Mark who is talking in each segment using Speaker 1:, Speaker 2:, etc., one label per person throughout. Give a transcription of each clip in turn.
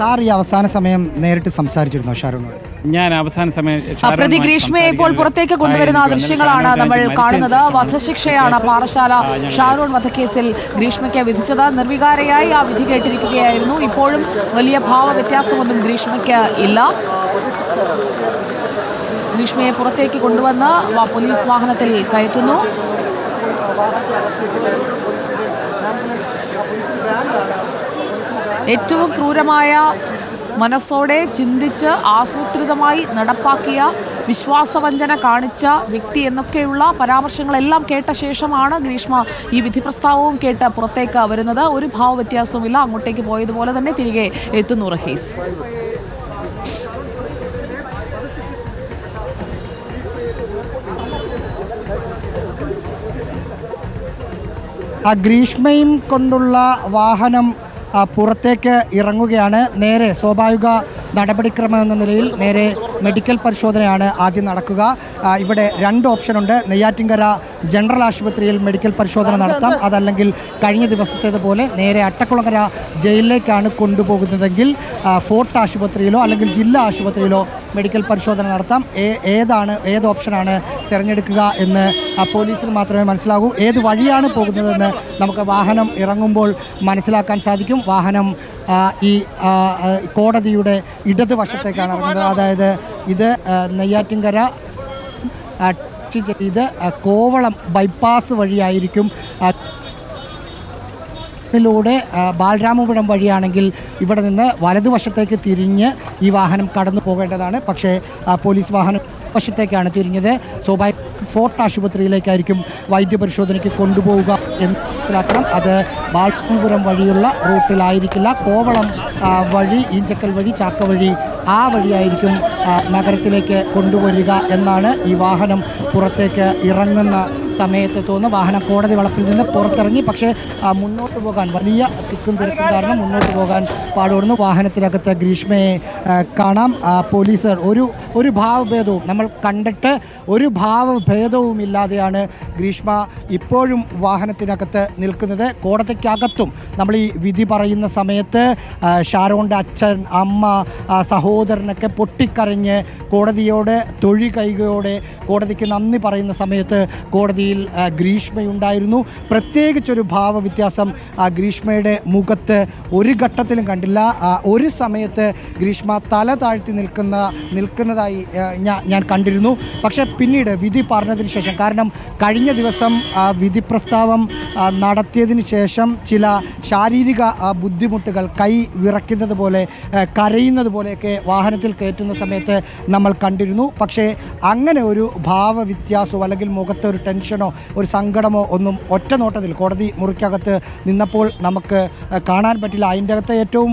Speaker 1: Sir ഈ അവസാന സമയം നേരിട്ട് സംസാരിച്ചിരുന്നോ ഷാരൂഖ്
Speaker 2: ഞാൻ അവസാന സമയം
Speaker 3: പ്രതി ഗ്രീഷ്മയെ ഇപ്പോൾ പുറത്തേക്ക് കൊണ്ടുവരുന്ന ദൃശ്യങ്ങളാണ് നമ്മൾ കാണുന്നത്. വധശിക്ഷയാണ് പാറശാല ഷാരൂൺ വധക്കേസിൽ ഗ്രീഷ്മയ്ക്ക് വിധിച്ചത്. നിർവികാരയായി ആ വിധി കേട്ടിരിക്കുകയായിരുന്നു. ഇപ്പോഴും വലിയ ഭാവ വ്യത്യാസമൊന്നും ഗ്രീഷ്മയ്ക്ക് ഇല്ല. ഗ്രീഷ്മയെ പുറത്തേക്ക് കൊണ്ടുവന്ന് പോലീസ് വാഹനത്തിൽ കയറ്റുന്നു. ഏറ്റവും ക്രൂരമായ മനസ്സോടെ ചിന്തിച്ച് ആസൂത്രിതമായി നടപ്പാക്കിയ വിശ്വാസവഞ്ചന കാണിച്ച വ്യക്തി എന്നൊക്കെയുള്ള പരാമർശങ്ങളെല്ലാം കേട്ട ശേഷമാണ് ഗ്രീഷ്മ ഈ വിധി പ്രസ്താവവും കേട്ട് പുറത്തേക്ക് വരുന്നത്. ഒരു ഭാവ വ്യത്യാസവുമില്ല അങ്ങോട്ടേക്ക് പോയതുപോലെ തന്നെ തിരികെ എത്തുന്നു റഹീസ്.
Speaker 1: ആ ഗ്രീഷ്മയും കൊണ്ടുള്ള വാഹനം പുറത്തേക്ക് ഇറങ്ങുകയാണ്. നേരെ സ്വാഭാവിക നടപടിക്രമം എന്ന നിലയിൽ നേരെ മെഡിക്കൽ പരിശോധനയാണ് ആദ്യം നടക്കുക. ഇവിടെ രണ്ട് ഓപ്ഷനുണ്ട് നെയ്യാറ്റിൻകര ജനറൽ ആശുപത്രിയിൽ മെഡിക്കൽ പരിശോധന നടത്താം. അതല്ലെങ്കിൽ കഴിഞ്ഞ ദിവസത്തേതുപോലെ നേരെ അട്ടക്കുളങ്ങര ജയിലിലേക്കാണ് കൊണ്ടുപോകുന്നതെങ്കിൽ ഫോർട്ട് ആശുപത്രിയിലോ അല്ലെങ്കിൽ ജില്ലാ ആശുപത്രിയിലോ മെഡിക്കൽ പരിശോധന നടത്താം. ഏതാണ് ഏത് ഓപ്ഷനാണ് തിരഞ്ഞെടുക്കുക എന്ന് പോലീസിന് മാത്രമേ മനസ്സിലാകൂ. ഏത് വഴിയാണ് പോകുന്നതെന്ന് നമുക്ക് വാഹനം ഇറങ്ങുമ്പോൾ മനസ്സിലാക്കാൻ സാധിക്കും. വാഹനം ഈ കോടതിയുടെ ഇടതുവശത്തേക്കാണ് ഇറങ്ങുന്നത്. അതായത് ഇത് നെയ്യാറ്റിൻകര ഇത് കോവളം ബൈപ്പാസ് വഴിയായിരിക്കും ആ, ിലൂടെ ബാലരാമപുരം വഴിയാണെങ്കിൽ ഇവിടെ നിന്ന് വലതുവശത്തേക്ക് തിരിഞ്ഞ് ഈ വാഹനം കടന്നു പോകേണ്ടതാണ്. പക്ഷേ പോലീസ് വാഹനം വശത്തേക്കാണ് തിരിഞ്ഞത്. സ്വാഭാവിക ഫോർട്ട് ആശുപത്രിയിലേക്കായിരിക്കും വൈദ്യപരിശോധനയ്ക്ക് കൊണ്ടുപോവുക എന്ന് മനസ്സിലാക്കണം. അത് ബാലരാമപുരം വഴിയുള്ള റൂട്ടിലായിരിക്കില്ല. കോവളം വഴി ഈഞ്ചക്കൽ വഴി ചാക്ക വഴി ആ വഴിയായിരിക്കും നഗരത്തിലേക്ക് കൊണ്ടുവരിക എന്നാണ് ഈ വാഹനം പുറത്തേക്ക് ഇറങ്ങുന്ന സമയത്ത് തോന്നുന്നു. വാഹനം കോടതി വളപ്പിൽ നിന്ന് പുറത്തിറങ്ങി. പക്ഷേ മുന്നോട്ട് പോകാൻ വലിയ തിക്കും തിരക്കും കാരണം മുന്നോട്ട് പോകാൻ പാടുപെടുന്നു. വാഹനത്തിനകത്ത് ഗ്രീഷ്മയെ കാണാം. പോലീസർ ഒരു ഒരു ഭാവഭേദവും നമ്മൾ കണ്ടിട്ട് ഒരു ഭാവഭേദവും ഇല്ലാതെയാണ് ഗ്രീഷ്മ ഇപ്പോഴും വാഹനത്തിനകത്ത് നിൽക്കുന്നത്. കോടതിക്കകത്തും നമ്മൾ ഈ വിധി പറയുന്ന സമയത്ത് ആ, ഷാരോണിന്റെ അച്ഛൻ അമ്മ സഹോദരനൊക്കെ സഹോദരനൊക്കെ പൊട്ടിക്കരഞ്ഞ് കോടതിയോട് തൊഴി കൈകയോടെ കോടതിക്ക് നന്ദി പറയുന്ന സമയത്ത് കോടതിയിൽ ഗ്രീഷ്മയുണ്ടായിരുന്നു. പ്രത്യേകിച്ചൊരു ഭാവവ്യത്യാസം ആ ഗ്രീഷ്മയുടെ മുഖത്ത് ഒരു ഘട്ടത്തിലും കണ്ടില്ല. ഒരു സമയത്ത് ഗ്രീഷ്മ തല താഴ്ത്തി നിൽക്കുന്ന നിൽക്കുന്നതായി ഞാൻ കണ്ടിരുന്നു. പക്ഷേ പിന്നീട് വിധി പറഞ്ഞതിന് ശേഷം കാരണം കഴിഞ്ഞ ദിവസം വിധി പ്രസ്താവം നടത്തിയതിന് ശേഷം ചില ശാരീരിക ബുദ്ധിമുട്ടുകൾ കൈ വിറയ്ക്കുന്നത് പോലെ കരയുന്നത് പോലെയൊക്കെ വാഹനത്തിൽ കയറ്റുന്ന സമയത്ത് നമ്മൾ കണ്ടിരുന്നു. പക്ഷേ അങ്ങനെ ഒരു ഭാവ വ്യത്യാസമോ അല്ലെങ്കിൽ മുഖത്ത് ഒരു ടെൻഷനോ ഒരു സങ്കടമോ ഒന്നും ഒറ്റ നോട്ടത്തിൽ കോടതി മുറിക്കകത്ത് നിന്നപ്പോൾ നമുക്ക് കാണാൻ പറ്റില്ല. അതിന്റെ അകത്ത് ഏറ്റവും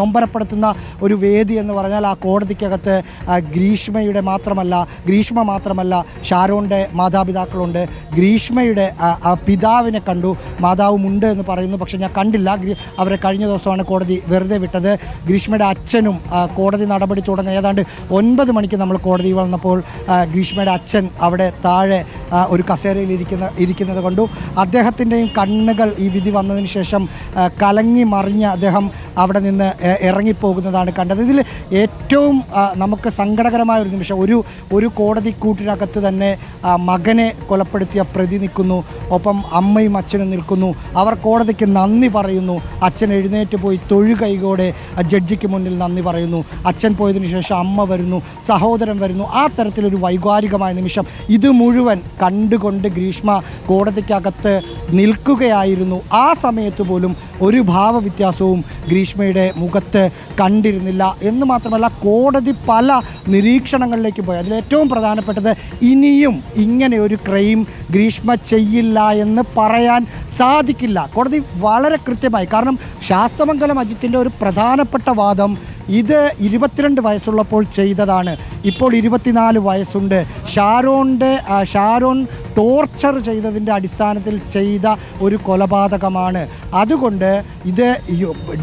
Speaker 1: നൊമ്പരപ്പെടുത്തുന്ന ഒരു വേദി എന്ന് പറഞ്ഞാൽ ആ കോടതിക്കകത്ത് ഗ്രീഷ്മയുടെ മാത്രമല്ല ഗ്രീഷ്മ മാത്രമല്ല ഷാരോണിന്റെ മാതാപിതാക്കളുണ്ട്. ഗ്രീഷ്മയുടെ പിതാവിനെ കണ്ടു. മാതാവും ഉണ്ട് എന്ന് പറയുന്നു. പക്ഷേ ഞാൻ കണ്ടില്ല. അവരെ കഴിഞ്ഞ ദിവസമാണ് കോടതി വെറുതെ വിട്ടത്. ഗ്രീഷ്മയുടെ അച്ഛനും കോടതി നടപടി തുടങ്ങി ഏതാണ്ട് ഒൻപത് മണിക്ക് നമ്മൾ കോടതി വന്നപ്പോൾ ഗ്രീഷ്മയുടെ അച്ഛൻ അവിടെ താഴെ ഒരു കസേരയിൽ ഇരിക്കുന്ന ഇരിക്കുന്നത് കണ്ടു. അദ്ദേഹത്തിന്റെയും കണ്ണുകൾ ഈ വിധി വന്നതിന് ശേഷം കലങ്ങി മറിഞ്ഞ് അദ്ദേഹം അവിടെ നിന്ന് ഇറങ്ങിപ്പോകുന്നതാണ് കണ്ടത്. ഇതിൽ ഏറ്റവും നമുക്ക് സങ്കടകരമായ ഒരു നിമിഷം ഒരു ഒരു കോടതി കൂട്ടിനകത്ത് തന്നെ മകനെ കൊലപ്പെടുത്തിയ പ്രതി നിൽക്കുന്നു. ഒപ്പം അമ്മയും അച്ഛനും നിൽക്കുന്നു. അവർ കോടതിക്ക് നന്ദി പറയുന്നു. അച്ഛൻ എഴുന്നേറ്റ് പോയി തൊഴു കൈകോടെ ജഡ്ജിക്ക് മുന്നിൽ നന്ദി പറയുന്നു. അച്ഛൻ പോയതിനു ശേഷം അമ്മ വരുന്നു സഹോദരൻ വരുന്നു. ആ തരത്തിലൊരു വൈകാരികമായ നിമിഷം ഇത് മുഴുവൻ കണ്ടുകൊണ്ട് ഗ്രീഷ്മ കോടതിക്കകത്ത് നിൽക്കുകയായിരുന്നു. ആ സമയത്ത് പോലും ഒരു ഭാവവ്യത്യാസവും ഗ്രീഷ്മയുടെ മുഖത്ത് കണ്ടിരുന്നില്ല. എന്ന് മാത്രമല്ല കോടതി പല നിരീക്ഷണങ്ങളിലേക്ക് പോയി. അതിലേറ്റവും പ്രധാനപ്പെട്ടത് ഇനിയും ഇങ്ങനെ ഒരു ക്രൈം ഗ്രീഷ്മ ചെയ്യില്ല എന്ന് പറയാൻ സാധിക്കില്ല. കോടതി വളരെ കൃത്യമായി കാരണം ശാസ്തമംഗലം അജിത്തിന്റെ ഒരു പ്രധാനപ്പെട്ട വാദം ഇത് ഇരുപത്തിരണ്ട് വയസ്സുള്ളപ്പോൾ ചെയ്തതാണ്. ഇപ്പോൾ ഇരുപത്തിനാല് വയസ്സുണ്ട്. ഷാരോണിന്റെ ഷാരോൺ ടോർച്ചർ ചെയ്തതിന്റെ അടിസ്ഥാനത്തിൽ ചെയ്ത ഒരു കൊലപാതകമാണ്. അതുകൊണ്ട് ഇത്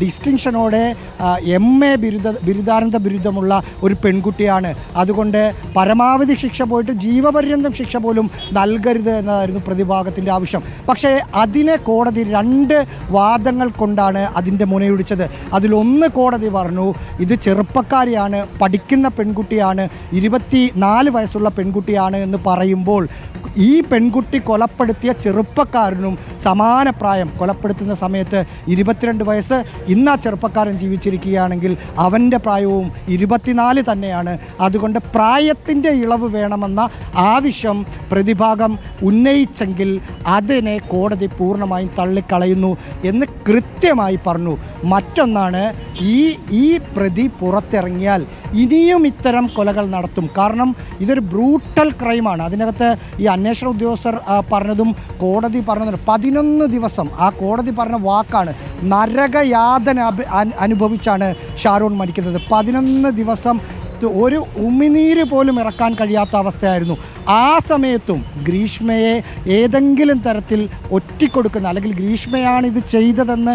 Speaker 1: ഡിസ്റ്റിങ്ഷനോടെ എം എ ബിരുദ ബിരുദാനന്ദ ബിരുദമുള്ള ഒരു പെൺകുട്ടിയാണ്. അതുകൊണ്ട് പരമാവധി ശിക്ഷ പോയിട്ട് ജീവപര്യന്തം ശിക്ഷ പോലും നൽകരുത് എന്നതായിരുന്നു പ്രതിഭാഗത്തിന്റെ ആവശ്യം. പക്ഷേ അതിനെ കോടതി രണ്ട് വാദങ്ങൾ കൊണ്ടാണ് അതിന്റെ മുനയൊടിച്ചത്. അതിലൊന്ന് കോടതി പറഞ്ഞു ഇത് ചെറുപ്പക്കാരിയാണ് പഠിക്കുന്ന പെൺകുട്ടിയാണ് ഇരുപത്തി നാല് വയസ്സുള്ള പെൺകുട്ടിയാണ് എന്ന് പറയുമ്പോൾ ഈ പെൺകുട്ടി കൊലപ്പെടുത്തിയ ചെറുപ്പക്കാരനും സമാന പ്രായം കൊലപ്പെടുത്തുന്ന സമയത്ത് ഇരുപത്തിരണ്ട് വയസ്സ് ഇന്ന് ആ ചെറുപ്പക്കാരൻ ജീവിച്ചിരിക്കുകയാണെങ്കിൽ അവന്റെ പ്രായവും ഇരുപത്തിനാല് തന്നെയാണ്. അതുകൊണ്ട് പ്രായത്തിന്റെ ഇളവ് വേണമെന്ന ആവശ്യം പ്രതിഭാഗം ഉന്നയിച്ചെങ്കിൽ അതിനെ കോടതി പൂർണമായും തള്ളിക്കളയുന്നു എന്ന് കൃത്യമായി പറഞ്ഞു. മറ്റൊന്നാണ് ഈ ഈ പ്രതി പുറത്തിറങ്ങിയാൽ ഇനിയും ഇത്തരം കൊലകൾ നടത്തും. കാരണം ഇതൊരു ബ്രൂട്ടൽ ക്രൈമാണ്. അതിനകത്ത് ഈ അന്വേഷണ ഉദ്യോഗസ്ഥർ പറഞ്ഞതും കോടതി പറഞ്ഞതും പതിനൊന്ന് ദിവസം ആ കോടതി പറഞ്ഞ വാക്കാണ് നരകയാതന അനുഭവിച്ചാണ് ഷാരൂൺ മരിക്കുന്നത്. പതിനൊന്ന് ദിവസം ഒരു ഉമിനീര് പോലും ഇറക്കാൻ കഴിയാത്ത അവസ്ഥയായിരുന്നു. ആ സമയത്തും ഗ്രീഷ്മയെ ഏതെങ്കിലും തരത്തിൽ ഒറ്റിക്കൊടുക്കുന്ന അല്ലെങ്കിൽ ഗ്രീഷ്മയാണ് ഇത് ചെയ്തതെന്ന്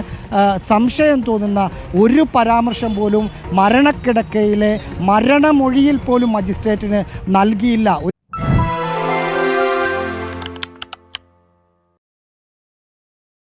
Speaker 1: സംശയം തോന്നുന്ന ഒരു പരാമർശം പോലും മരണക്കിടക്കയിലെ മരണമൊഴിയിൽ പോലും മജിസ്ട്രേറ്റിന് നൽകിയില്ല.